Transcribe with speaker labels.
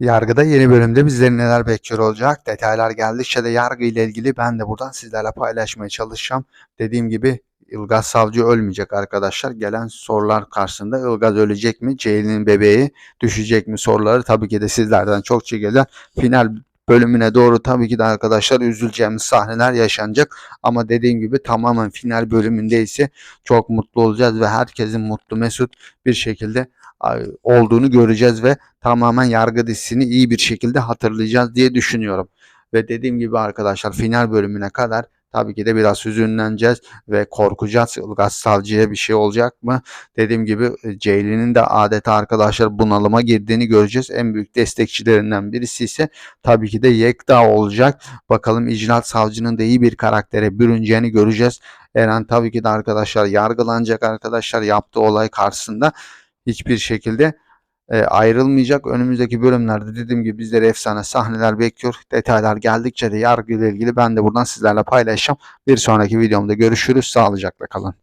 Speaker 1: Yargıda yeni bölümde bizleri neler bekliyor olacak? Detaylar geldikçe de yargı ile ilgili ben de buradan sizlerle paylaşmaya çalışacağım. Dediğim gibi Ilgaz Savcı ölmeyecek arkadaşlar. Gelen sorular karşısında Ilgaz ölecek mi? Ceylin'in bebeği düşecek mi soruları tabii ki de sizlerden çok gelen final bölümüne doğru tabii ki de arkadaşlar üzüleceğimiz sahneler yaşanacak. Ama dediğim gibi tamamen final bölümünde ise çok mutlu olacağız ve herkesin mutlu mesut bir şekilde olduğunu göreceğiz ve tamamen yargı dizisini iyi bir şekilde hatırlayacağız diye düşünüyorum. Ve dediğim gibi arkadaşlar final bölümüne kadar tabii ki de biraz hüzünleneceğiz ve korkacağız. Ilgaz Savcı'ya bir şey olacak mı? Dediğim gibi e, Ceylin'in de adeta arkadaşlar bunalıma girdiğini göreceğiz. En büyük destekçilerinden birisi ise tabii ki de Yekta olacak. Bakalım İcraat Savcı'nın da iyi bir karaktere bürüneceğini göreceğiz. Eren tabii ki de arkadaşlar yargılanacak arkadaşlar yaptığı olay karşısında hiçbir şekilde e, ayrılmayacak. Önümüzdeki bölümlerde dediğim gibi bizleri efsane sahneler bekliyor. Detaylar geldikçe de yargı ile ilgili ben de buradan sizlerle paylaşacağım. Bir sonraki videomda görüşürüz. Sağlıcakla kalın.